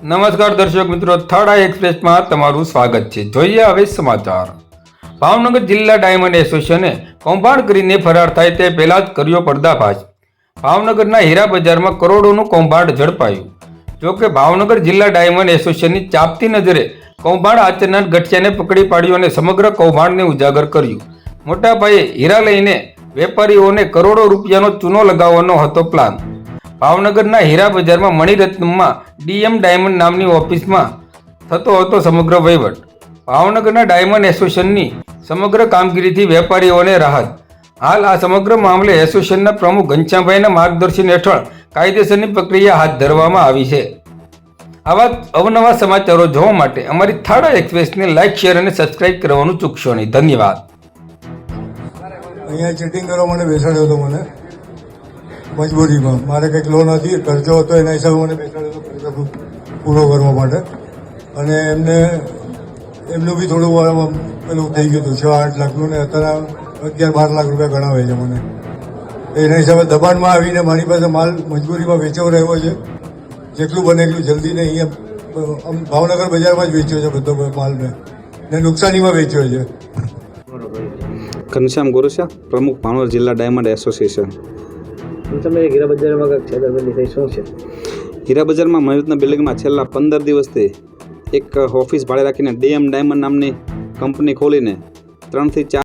નમસ્કાર દર્શક મિત્રો થર્ડ એક્સપ્રેસમાં તમારું સ્વાગત છે. જોઈએ હવે સમાચાર. ભાવનગર જિલ્લા ડાયમંડ એસોસિએશને કૌભાંડ કરીને ફરાર થાય તે પહેલા જ કર્યો પર્દાફાશ. ભાવનગરના હીરા બજારમાં કરોડોનું કૌભાંડ ઝડપાયું. જોકે ભાવનગર જિલ્લા ડાયમંડ એસોસિએશનની ચાપતી નજરે કૌભાંડ આચરનાર ગઠિયાને પકડી પાડ્યું અને સમગ્ર કૌભાંડને ઉજાગર કર્યું. મોટા હીરા લઈને વેપારીઓને કરોડો રૂપિયાનો ચૂનો લગાવવાનો હતો પ્લાન ભાવનગરના હીરા બજારમાં મણિરત્નમાં ડીએમ ડાયમંડ નામની ઓફિસમાં થતો હતો સમગ્ર વહીવટ. ભાવનગરના ડાયમંડ એસોસિએશનની સમગ્ર કામગીરીથી વેપારીઓને રાહત. હાલ આ સમગ્ર મામલે એસોસિએશનના પ્રમુખ ઘનશ્યામભાઈના માર્ગદર્શન હેઠળ કાયદેસરની પ્રક્રિયા હાથ ધરવામાં આવી છે. આવા અવનવા સમાચારો જોવા માટે અમારી થાળા એક્સપ્રેસને લાઇક શેર અને સબસ્ક્રાઇબ કરવાનું ચૂકશો નહીં. ધન્યવાદ. અહીંયા ચીટિંગ કરવા માટે બેસાડ્યો હતો મને. મજબૂરીમાં. મારે કંઈક લોન હતી કરજો હતો, એના હિસાબે મને બેસાડ્યો હતો કરજો પૂરો કરવા માટે. અને એમને, એમનું બી થોડું પેલું થઈ ગયું હતું, છ આઠ લાખનું ને અત્યારે અગિયાર બાર લાખ રૂપિયા ગણાવે છે મને. એના હિસાબે દબાણમાં આવીને મારી પાસે માલ મજબૂરીમાં વેચવો રહ્યો છે. જેટલું બને એટલું જલ્દી ને અહીંયા ભાવનગર બજારમાં જ વેચ્યો છે બધો માલ મેં ને નુકસાનીમાં વેચ્યો છે. ઘનશ્યામ ગોરસિયા, પ્રમુખ ભાવનગર જિલ્લા ડાયમંડ એસોસિએશન. તમે હીરા બજારમાં કાંઈક છેતરપિંડી થઈ? શું છે? હીરા બજારમાં મહેનતના બિલ્ડિંગમાં છેલ્લા પંદર દિવસથી એક ઓફિસ ભાડે રાખીને ડીએમ ડાયમંડ નામની કંપની ખોલીને ત્રણથી ચાર